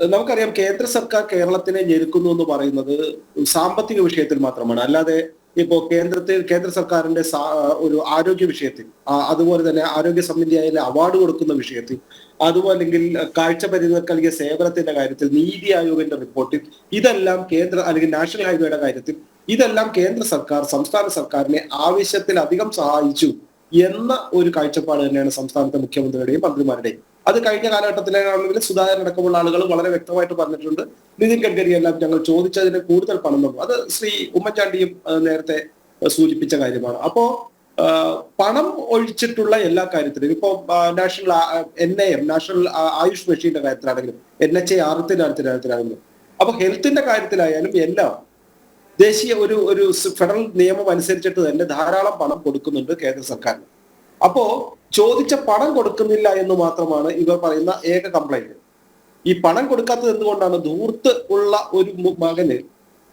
നമുക്കറിയാം കേന്ദ്ര സർക്കാർ കേരളത്തിനെ ഞെരുക്കുന്നു എന്ന് പറയുന്നത് സാമ്പത്തിക വിഷയത്തിൽ മാത്രമാണ്. അല്ലാതെ ഇപ്പോ കേന്ദ്രത്തിൽ കേന്ദ്ര സർക്കാരിന്റെ ഒരു ആരോഗ്യ വിഷയത്തിൽ അതുപോലെ തന്നെ ആരോഗ്യ സംബന്ധിയായ അവാർഡ് കൊടുക്കുന്ന വിഷയത്തിൽ അതുപോലെ അല്ലെങ്കിൽ കാഴ്ച പരിമിതർക്ക് നൽകിയ സേവനത്തിന്റെ കാര്യത്തിൽ നീതി ആയോഗിന്റെ റിപ്പോർട്ടിൽ ഇതെല്ലാം കേന്ദ്ര അല്ലെങ്കിൽ നാഷണൽ ഹൈവേയുടെ കാര്യത്തിൽ ഇതെല്ലാം കേന്ദ്ര സർക്കാർ സംസ്ഥാന സർക്കാരിനെ ആവശ്യത്തിലധികം സഹായിച്ചു എന്ന ഒരു കാഴ്ചപ്പാട് തന്നെയാണ് സംസ്ഥാനത്തെ മുഖ്യമന്ത്രിയുടെയും മന്ത്രിമാരുടെയും. അത് കഴിഞ്ഞ കാലഘട്ടത്തിലാണെങ്കിൽ സുധാകരൻ അടക്കമുള്ള ആളുകൾ വളരെ വ്യക്തമായിട്ട് പറഞ്ഞിട്ടുണ്ട്. നിതിൻ ഗഡ്കരി എല്ലാം ഞങ്ങൾ ചോദിച്ചതിന് കൂടുതൽ പണം തന്നു അത് ശ്രീ ഉമ്മൻചാണ്ടിയും നേരത്തെ സൂചിപ്പിച്ച കാര്യമാണ്. അപ്പോ പണം ഒഴിച്ചിട്ടുള്ള എല്ലാ കാര്യത്തിലും ഇപ്പോ national N A M national Ayush മെഷീന്റെ കാര്യത്തിലാണെങ്കിലും എൻ എച്ച് എ ആറത്തിന്റെ കാര്യത്തിലാണെങ്കിലും അപ്പൊ ഹെൽത്തിന്റെ കാര്യത്തിലായാലും എല്ലാം ദേശീയ ഒരു ഒരു ഫെഡറൽ നിയമം അനുസരിച്ചിട്ട് തന്നെ ധാരാളം പണം കൊടുക്കുന്നുണ്ട് കേന്ദ്ര സർക്കാരിന്. അപ്പോ ചോദിച്ച പണം കൊടുക്കുന്നില്ല എന്ന് മാത്രമാണ് ഇവർ പറയുന്ന ഏക കംപ്ലൈന്റ് ഈ പണം കൊടുക്കാത്തത് എന്തുകൊണ്ടാണ്? ദൂർത്ത് ഉള്ള ഒരു മകന്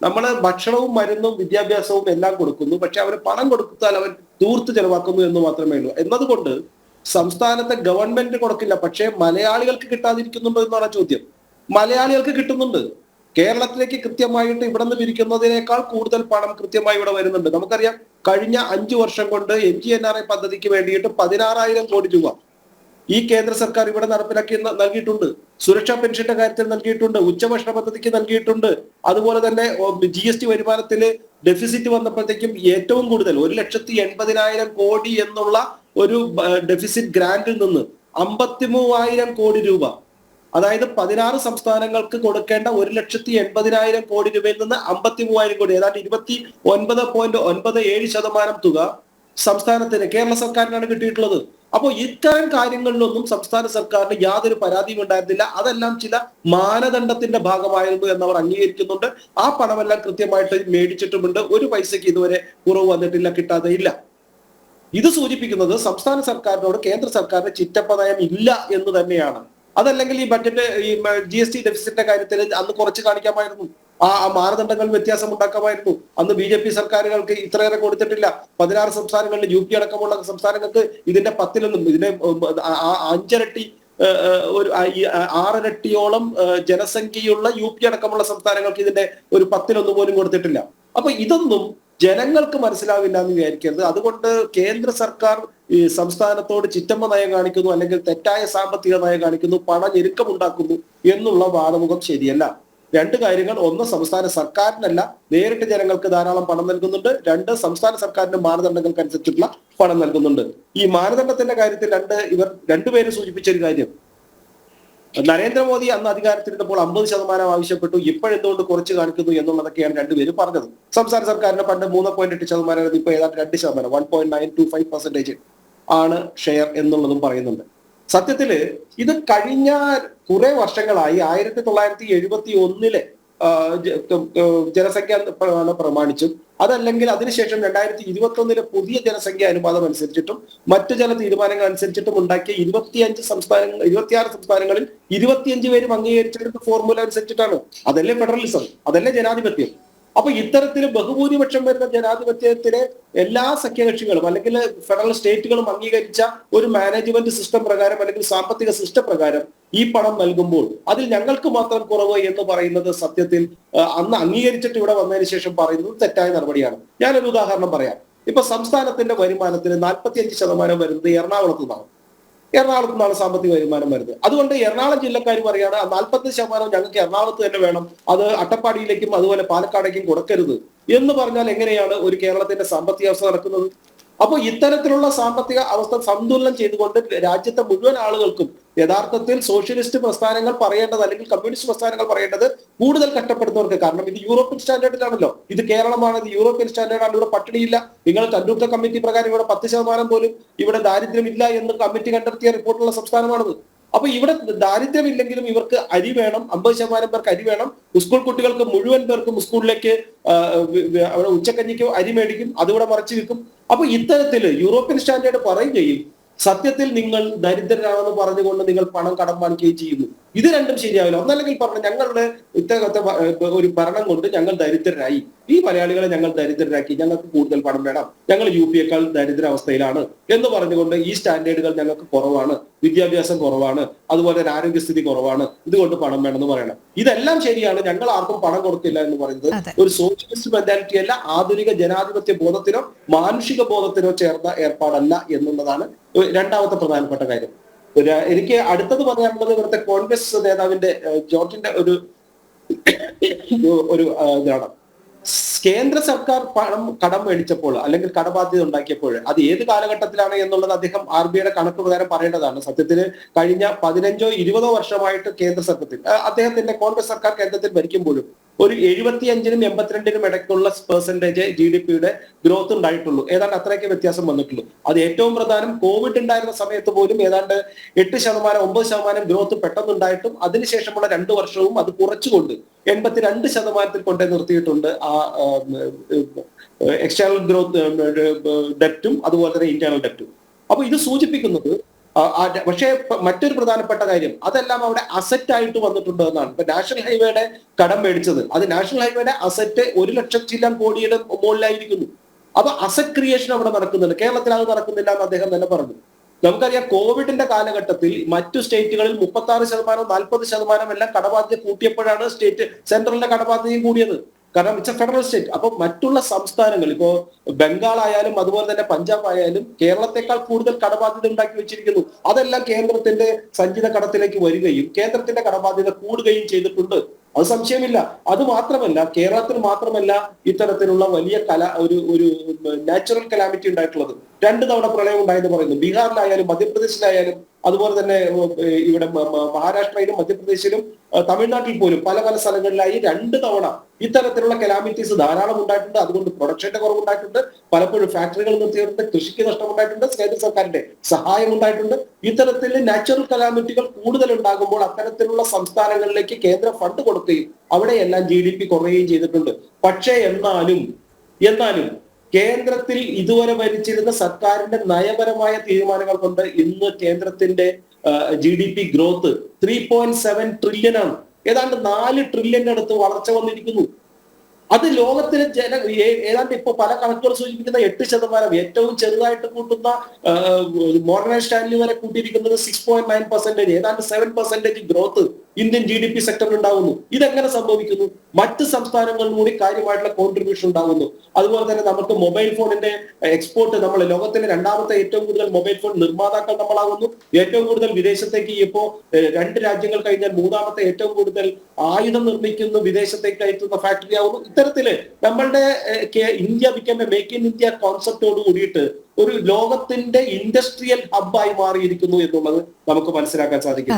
നമ്മൾ ഭക്ഷണവും മരുന്നും വിദ്യാഭ്യാസവും എല്ലാം കൊടുക്കുന്നു. പക്ഷെ അവർ പണം കൊടുത്താൽ അവർ ദൂർത്ത് ചെലവാക്കുന്നു എന്ന് മാത്രമേ ഉള്ളൂ. എന്നതുകൊണ്ട് സംസ്ഥാനത്തെ ഗവൺമെന്റ് കൊടുക്കില്ല. പക്ഷേ മലയാളികൾക്ക് കിട്ടാതിരിക്കുന്നുണ്ടോ എന്നാണ് ചോദ്യം. മലയാളികൾക്ക് കിട്ടുന്നുണ്ട്. കേരളത്തിലേക്ക് കൃത്യമായിട്ട് ഇവിടെ നിന്ന് പിരിക്കുന്നതിനേക്കാൾ കൂടുതൽ പണം കൃത്യമായി ഇവിടെ വരുന്നുണ്ട്. നമുക്കറിയാം കഴിഞ്ഞ അഞ്ചു വർഷം കൊണ്ട് M G N R I പദ്ധതിക്ക് വേണ്ടിയിട്ട് പതിനാറായിരം കോടി രൂപ ഈ കേന്ദ്ര സർക്കാർ ഇവിടെ നടപ്പിലാക്കി നൽകിയിട്ടുണ്ട്. സുരക്ഷാ പെൻഷന്റെ കാര്യത്തിൽ നൽകിയിട്ടുണ്ട് ഉച്ചഭക്ഷണ പദ്ധതിക്ക് നൽകിയിട്ടുണ്ട്. അതുപോലെ തന്നെ ജി എസ് ടി വരുമാനത്തിൽ ഡെഫിസിറ്റ് വന്നപ്പോഴത്തേക്കും ഏറ്റവും കൂടുതൽ ഒരു ലക്ഷത്തി എൺപതിനായിരം കോടി എന്നുള്ള ഒരു ഡെഫിസിറ്റ് ഗ്രാന്റിൽ നിന്ന് അമ്പത്തി മൂവായിരം കോടി രൂപ അതായത് പതിനാറ് സംസ്ഥാനങ്ങൾക്ക് കൊടുക്കേണ്ട ഒരു ലക്ഷത്തി എൺപതിനായിരം കോടി രൂപയിൽ നിന്ന് അമ്പത്തി മൂവായിരം കോടി ഏതാണ്ട് ഇരുപത്തി ഒൻപത് പോയിന്റ് ഒൻപത് ഏഴ് ശതമാനം തുക സംസ്ഥാനത്തിന് കേരള സർക്കാരിനാണ് കിട്ടിയിട്ടുള്ളത്. അപ്പോൾ ഇത്തരം കാര്യങ്ങളിലൊന്നും സംസ്ഥാന സർക്കാരിന് യാതൊരു പരാതിയും ഉണ്ടായിരുന്നില്ല. അതെല്ലാം ചില മാനദണ്ഡത്തിന്റെ ഭാഗമായിരുന്നു എന്നവർ അംഗീകരിക്കുന്നുണ്ട്. ആ പണമെല്ലാം കൃത്യമായിട്ട് മേടിച്ചിട്ടുമുണ്ട്. ഒരു പൈസയ്ക്ക് ഇതുവരെ കുറവ് വന്നിട്ടില്ല കിട്ടാതെ ഇല്ല. ഇത് സൂചിപ്പിക്കുന്നത് സംസ്ഥാന സർക്കാരിനോട് കേന്ദ്ര സർക്കാരിന് ചിറ്റപ്പ നയം ഇല്ല എന്ന് തന്നെയാണ്. അതല്ലെങ്കിൽ ഈ ബഡ്ജറ്റ് ഈ ജി എസ് ടി ഡെഫിസിറ്റിന്റെ കാര്യത്തിൽ അന്ന് കുറച്ച് കാണിക്കാമായിരുന്നു. ആ മാനദണ്ഡങ്ങൾ വ്യത്യാസം ഉണ്ടാക്കാമായിരുന്നു. അന്ന് ബി ജെ പി സർക്കാരുകൾക്ക് ഇത്രയേറെ കൊടുത്തിട്ടില്ല. പതിനാറ് സംസ്ഥാനങ്ങളിൽ യു പി അടക്കമുള്ള സംസ്ഥാനങ്ങൾക്ക് ഇതിന്റെ പത്തിലൊന്നും ഇതിന്റെ അഞ്ചരട്ടി ഒരു ആറിരട്ടിയോളം ജനസംഖ്യയുള്ള യു പി അടക്കമുള്ള സംസ്ഥാനങ്ങൾക്ക് ഇതിന്റെ ഒരു പത്തിലൊന്ന് പോലും കൊടുത്തിട്ടില്ല. അപ്പൊ ഇതൊന്നും ജനങ്ങൾക്ക് മനസ്സിലാവില്ല എന്ന് വിചാരിക്കരുത്. അതുകൊണ്ട് കേന്ദ്ര സർക്കാർ ഈ സംസ്ഥാനത്തോട് ചിറ്റമ്മ നയം കാണിക്കുന്നു അല്ലെങ്കിൽ തെറ്റായ സാമ്പത്തിക നയം കാണിക്കുന്നു പണഞ്ഞെരുക്കം ഉണ്ടാക്കുന്നു എന്നുള്ള വാദമുഖം ശരിയല്ല. രണ്ട് കാര്യങ്ങൾ. ഒന്ന് സംസ്ഥാന സർക്കാരിനല്ല നേരിട്ട് ജനങ്ങൾക്ക് ധാരാളം പണം നൽകുന്നുണ്ട്. രണ്ട് സംസ്ഥാന സർക്കാരിന്റെ മാനദണ്ഡങ്ങൾക്ക് അനുസരിച്ചിട്ടുള്ള പണം നൽകുന്നുണ്ട്. ഈ മാനദണ്ഡത്തിന്റെ കാര്യത്തിൽ രണ്ട് ഇവർ രണ്ടുപേരും സൂചിപ്പിച്ച ഒരു കാര്യം. നരേന്ദ്രമോദി അന്ന് അധികാരത്തിലിരുന്നപ്പോൾ അമ്പത് ശതമാനം ആവശ്യപ്പെട്ടു. ഇപ്പോഴെന്തുകൊണ്ട് കുറച്ച് കാണിക്കുന്നു എന്നുള്ളതൊക്കെയാണ് രണ്ടുപേരും പറഞ്ഞത്. സംസ്ഥാന സർക്കാരിന് പണ്ട് മൂന്ന് പോയിന്റ് എട്ട് ശതമാനം ഇപ്പൊ ഏതാണ്ട് രണ്ട് ശതമാനം. One point nine two five percentage ആണ് ഷെയർ എന്നുള്ളതും പറയുന്നുണ്ട്. സത്യത്തിൽ ഇത് കഴിഞ്ഞ കുറെ വർഷങ്ങളായി ആയിരത്തി തൊള്ളായിരത്തി എഴുപത്തി ഒന്നിലെ ജനസംഖ്യ പ്ര- പ്രമാണിച്ചും. അതല്ലെങ്കിൽ അതിനുശേഷം രണ്ടായിരത്തി ഇരുപത്തി ഒന്നിലെ പുതിയ ജനസംഖ്യ അനുപാതം അനുസരിച്ചിട്ടും മറ്റു ചില തീരുമാനങ്ങൾ അനുസരിച്ചിട്ടും ഉണ്ടാക്കിയ ഇരുപത്തിയഞ്ച് സംസ്ഥാനങ്ങൾ ഇരുപത്തിയാറ് സംസ്ഥാനങ്ങളിൽ ഇരുപത്തിയഞ്ച് പേരും അംഗീകരിച്ചിട്ടുള്ള ഫോർമുല അനുസരിച്ചിട്ടാണ്. അതല്ലേ ഫെഡറലിസം അതല്ലേ ജനാധിപത്യം. അപ്പൊ ഇത്തരത്തിൽ ബഹുഭൂരിപക്ഷം വരുന്ന ജനാധിപത്യത്തിലെ എല്ലാ സഖ്യകക്ഷികളും അല്ലെങ്കിൽ ഫെഡറൽ സ്റ്റേറ്റുകളും അംഗീകരിച്ച ഒരു മാനേജ്മെന്റ് സിസ്റ്റം പ്രകാരം അല്ലെങ്കിൽ സാമ്പത്തിക സിസ്റ്റം പ്രകാരം ഈ പണം നൽകുമ്പോൾ അതിൽ ഞങ്ങൾക്ക് മാത്രം കുറവ് എന്ന് പറയുന്നത് സത്യത്തിൽ അന്ന് അംഗീകരിച്ചിട്ട് ഇവിടെ വന്നതിന് ശേഷം പറയുന്നത് തെറ്റായ നടപടിയാണ്. ഞാനൊരു ഉദാഹരണം പറയാം. ഇപ്പൊ സംസ്ഥാനത്തിന്റെ വരുമാനത്തിന് നാൽപ്പത്തിയഞ്ച് ശതമാനം വരുന്നത് എറണാകുളത്ത് നിന്നാണ് എറണാകുളത്ത് നിന്നാണ് സാമ്പത്തിക വരുമാനം വരുന്നത്. അതുകൊണ്ട് എറണാകുളം ജില്ലക്കാർ പറയാണ് നാൽപ്പത്തി ശതമാനം ഞങ്ങൾക്ക് എറണാകുളത്ത് തന്നെ വേണം. അത് അട്ടപ്പാടിയിലേക്കും അതുപോലെ പാലക്കാടേക്കും കൊടുക്കരുത്. എന്ന് പറഞ്ഞാൽ എങ്ങനെയാണ് ഒരു കേരളത്തിന്റെ സാമ്പത്തിക അവസ്ഥ നടക്കുന്നത്? അപ്പോൾ ഇത്തരത്തിലുള്ള സാമ്പത്തിക അവസ്ഥ സന്തുലനം ചെയ്തുകൊണ്ട് രാജ്യത്തെ മുഴുവൻ ആളുകൾക്കും യഥാർത്ഥത്തിൽ സോഷ്യലിസ്റ്റ് പ്രസ്ഥാനങ്ങൾ പറയേണ്ടത് അല്ലെങ്കിൽ കമ്മ്യൂണിസ്റ്റ് പ്രസ്ഥാനങ്ങൾ പറയേണ്ടത് കൂടുതൽ കഷ്ടപ്പെടുന്നവർക്ക് കാരണം ഇത് യൂറോപ്യൻ സ്റ്റാൻഡേർഡിലാണല്ലോ. ഇത് കേരളമാണ് ഇത് യൂറോപ്യൻ സ്റ്റാൻഡേർഡാണ് ഇവിടെ പട്ടിണിയില്ല. നിങ്ങൾ കണ്ടുപിടുത്ത കമ്മിറ്റി പ്രകാരം ഇവിടെ പത്ത് ശതമാനം പോലും ഇവിടെ ദാരിദ്ര്യമില്ല എന്ന് കമ്മിറ്റി കണ്ടെത്തിയ റിപ്പോർട്ടുള്ള സംസ്ഥാനമാണത്. അപ്പൊ ഇവിടെ ദാരിദ്ര്യമില്ലെങ്കിലും ഇവർക്ക് അരി വേണം അമ്പത് ശതമാനം പേർക്ക് അരി വേണം. സ്കൂൾ കുട്ടികൾക്ക് മുഴുവൻ പേർക്കും സ്കൂളിലേക്ക് ഉച്ചക്കഞ്ഞിക്ക് അരി മേടിക്കും അതിവിടെ മറച്ചു വിൽക്കും. അപ്പൊ ഇത്തരത്തിൽ യൂറോപ്യൻ സ്റ്റാൻഡേർഡ് പറയുകയും സത്യത്തിൽ നിങ്ങൾ ദരിദ്രരാണെന്ന് പറഞ്ഞുകൊണ്ട് നിങ്ങൾ പണം കടം വാങ്ങിക്കുകയും ചെയ്യുന്നു. ഇത് രണ്ടും ശരിയാവില്ല. ഒന്നല്ലെങ്കിൽ പറഞ്ഞു ഞങ്ങളുടെ ഇത്തരത്തെ ഒരു ഭരണം കൊണ്ട് ഞങ്ങൾ ദരിദ്രരായി. ഈ മലയാളികളെ ഞങ്ങൾ ദരിദ്രരാക്കി. ഞങ്ങൾക്ക് കൂടുതൽ പണം വേണം. ഞങ്ങൾ യു പിയേക്കാൾ ദരിദ്രാവസ്ഥയിലാണ് എന്ന് പറഞ്ഞുകൊണ്ട് ഈ സ്റ്റാൻഡേർഡുകൾ ഞങ്ങൾക്ക് കുറവാണ്. വിദ്യാഭ്യാസം കുറവാണ്. അതുപോലെ തന്നെ ആരോഗ്യസ്ഥിതി കുറവാണ്. ഇതുകൊണ്ട് പണം വേണമെന്ന് പറയണം. ഇതെല്ലാം ശരിയാണ്. ഞങ്ങൾ ആർക്കും പണം കൊടുക്കില്ല എന്ന് പറയുന്നത് ഒരു സോഷ്യലിസ്റ്റ് മെന്റാലിറ്റി അല്ല. ആധുനിക ജനാധിപത്യ ബോധത്തിനോ മാനുഷിക ബോധത്തിനോ ചേർന്ന ഏർപ്പാടല്ല എന്നുള്ളതാണ് രണ്ടാമത്തെ പ്രധാനപ്പെട്ട കാര്യം. എനിക്ക് അടുത്തത് പറയാനുള്ളത് ഇവിടുത്തെ കോൺഗ്രസ് നേതാവിന്റെ ജോർജിന്റെ ഒരു ഒരു ഇതാണ്. കേന്ദ്ര സർക്കാർ പണം കടം മേടിച്ചപ്പോൾ അല്ലെങ്കിൽ കടബാധ്യത ഉണ്ടാക്കിയപ്പോൾ അത് ഏത് കാലഘട്ടത്തിലാണ് എന്നുള്ളത് അദ്ദേഹം ആർ ബി ഐയുടെ കണക്ക് പ്രകാരം പറയേണ്ടതാണ്. സത്യത്തിന് കഴിഞ്ഞ പതിനഞ്ചോ ഇരുപതോ വർഷമായിട്ട് കേന്ദ്ര സർക്കാർ അദ്ദേഹത്തിന്റെ കോൺഗ്രസ് സർക്കാർ കേന്ദ്രത്തിൽ ഭരിക്കുമ്പോഴും ഒരു എഴുപത്തിയഞ്ചിനും എൺപത്തിരണ്ടിനും ഇടയ്ക്കുള്ള പെർസെന്റേജ് ജി ഡി പിയുടെ ഗ്രോത്ത് ഉണ്ടായിട്ടുള്ളൂ. ഏതാണ്ട് അത്രയൊക്കെ വ്യത്യാസം വന്നിട്ടുള്ളൂ. അത് ഏറ്റവും പ്രധാനം കോവിഡ് ഉണ്ടായിരുന്ന സമയത്ത് പോലും ഏതാണ്ട് എട്ട് ശതമാനം ഒമ്പത് ശതമാനം ഗ്രോത്ത് പെട്ടെന്നുണ്ടായിട്ടും അതിനുശേഷമുള്ള രണ്ടു വർഷവും അത് കുറച്ചുകൊണ്ട് എൺപത്തിരണ്ട് ശതമാനത്തിൽ കൊണ്ടേ നിർത്തിയിട്ടുണ്ട് ആ എക്സ്റ്റേണൽ ഗ്രോത്ത് ഡെപ്റ്റും അതുപോലെ തന്നെ ഇന്റേണൽ ഡെപ്റ്റും അപ്പൊ ഇത് സൂചിപ്പിക്കുന്നത് പക്ഷേ മറ്റൊരു പ്രധാനപ്പെട്ട കാര്യം അതെല്ലാം അവിടെ അസറ്റ് ആയിട്ട് വന്നിട്ടുണ്ട് എന്നാണ്. ഇപ്പൊ നാഷണൽ ഹൈവേയുടെ കടം മേടിച്ചത്. അത് നാഷണൽ ഹൈവേയുടെ അസറ്റ് ഒരു ലക്ഷം ചില്ലാൻ കോടിയുടെ മുകളിലായിരിക്കുന്നു. അപ്പൊ അസറ്റ് ക്രിയേഷൻ അവിടെ നടക്കുന്നുണ്ട്. കേരളത്തിൽ അത് നടക്കുന്നില്ല എന്ന് അദ്ദേഹം തന്നെ പറഞ്ഞു. നമുക്കറിയാം കോവിഡിന്റെ കാലഘട്ടത്തിൽ മറ്റു സ്റ്റേറ്റുകളിൽ മുപ്പത്തി ആറ് ശതമാനം നാൽപ്പത് ശതമാനം എല്ലാം കടബാധ്യത കൂട്ടിയപ്പോഴാണ് സ്റ്റേറ്റ് സെൻട്രലിന്റെ കടബാധ്യതയും കൂടിയത്. കാരണം ഇറ്റ്സ് എ ഫെഡറൽ സ്റ്റേറ്റ്. അപ്പൊ മറ്റുള്ള സംസ്ഥാനങ്ങൾ ഇപ്പോ ബംഗാൾ ആയാലും അതുപോലെ തന്നെ പഞ്ചാബ് ആയാലും കേരളത്തെക്കാൾ കൂടുതൽ കടബാധ്യത ഉണ്ടാക്കി വെച്ചിരിക്കുന്നു. അതെല്ലാം കേന്ദ്രത്തിന്റെ സഞ്ചിത കടത്തിലേക്ക് വരികയും കേന്ദ്രത്തിന്റെ കടബാധ്യത കൂടുകയും ചെയ്തിട്ടുണ്ട്. അത് സംശയമില്ല. അത് മാത്രമല്ല കേരളത്തിൽ മാത്രമല്ല ഇത്തരത്തിലുള്ള വലിയ കല ഒരു ഒരു നാച്ചുറൽ കലാമിറ്റി ഉണ്ടായിട്ടുള്ളത്. രണ്ട് തവണ പ്രളയം ഉണ്ടായെന്ന് പറയുന്നു. ബീഹാറിലായാലും മധ്യപ്രദേശിലായാലും അതുപോലെ തന്നെ ഇവിടെ മഹാരാഷ്ട്രയിലും മധ്യപ്രദേശിലും തമിഴ്നാട്ടിൽ പോലും പല പല സ്ഥലങ്ങളിലായി രണ്ട് തവണ ഇത്തരത്തിലുള്ള കലാമിറ്റീസ് ധാരാളം ഉണ്ടായിട്ടുണ്ട്. അതുകൊണ്ട് പ്രൊഡക്ഷന്റെ കുറവുണ്ടായിട്ടുണ്ട്. പലപ്പോഴും ഫാക്ടറികൾ നിർത്തിയിട്ടുണ്ട് കൃഷിക്ക് നഷ്ടമുണ്ടായിട്ടുണ്ട്. കേന്ദ്ര സർക്കാരിന്റെ സഹായം ഉണ്ടായിട്ടുണ്ട്. ഇത്തരത്തിൽ നാച്ചുറൽ കലാമിറ്റികൾ കൂടുതൽ ഉണ്ടാകുമ്പോൾ അത്തരത്തിലുള്ള സംസ്ഥാനങ്ങളിലേക്ക് കേന്ദ്ര ഫണ്ട് കൊടുക്കുകയും അവിടെയെല്ലാം ജി ഡി പി കുറയുകയും ചെയ്തിട്ടുണ്ട്. പക്ഷേ എന്നാലും എന്നാലും കേന്ദ്രത്തിൽ ഇതുവരെ ഭരിച്ചിരുന്ന സർക്കാരിന്റെ നയപരമായ തീരുമാനങ്ങൾ കൊണ്ട് ഇന്ന് കേന്ദ്രത്തിന്റെ G D P growth three point seven trillion ആണ്. ഏതാണ്ട് നാല് ട്രില്യന്റെ അടുത്ത് വളർച്ച വന്നിരിക്കുന്നു. അത് ലോകത്തിലെ ജന ഏതാണ്ട് ഇപ്പൊ പല കണക്കുകൾ സൂചിപ്പിക്കുന്ന എട്ട് ശതമാനം ഏറ്റവും ചെറുതായിട്ട് കൂട്ടുന്ന മോഡേൺ സ്റ്റാൻഡിൽ വരെ കൂട്ടിയിരിക്കുന്നത് സിക്സ് പോയിന്റ് നയൻ പെർസെന്റേജ് ഏതാണ്ട് seven percentage growth Indian G D P സെക്ടറിൽ ഉണ്ടാകുന്നു ഇതെങ്ങനെ സംഭവിക്കുന്നു? മറ്റ് സംസ്ഥാനങ്ങളിൽ കൂടി കാര്യമായിട്ടുള്ള കോൺട്രിബ്യൂഷൻ ഉണ്ടാകുന്നു അതുപോലെ തന്നെ നമുക്ക് മൊബൈൽ ഫോണിന്റെ എക്സ്പോർട്ട് നമ്മൾ ലോകത്തിലെ രണ്ടാമത്തെ ഏറ്റവും കൂടുതൽ മൊബൈൽ ഫോൺ നിർമ്മാതാക്കൾ നമ്മളാകുന്നു ഏറ്റവും കൂടുതൽ വിദേശത്തേക്ക് ഇപ്പോ രണ്ട് രാജ്യങ്ങൾ കഴിഞ്ഞാൽ മൂന്നാമത്തെ ഏറ്റവും കൂടുതൽ ആയുധം നിർമ്മിക്കുന്നു വിദേശത്തേക്ക് അയറ്റുന്ന ഫാക്ടറി ആകുന്നു ഇത്തരത്തിൽ നമ്മളുടെ India become a make in India കോൺസെപ്റ്റോട് കൂടിയിട്ട് ഒരു ലോകത്തിന്റെ ഇൻഡസ്ട്രിയൽ ഹബ്ബായി മാറിയിരിക്കുന്നു എന്നുള്ളത് നമുക്ക് മനസ്സിലാക്കാൻ സാധിക്കും.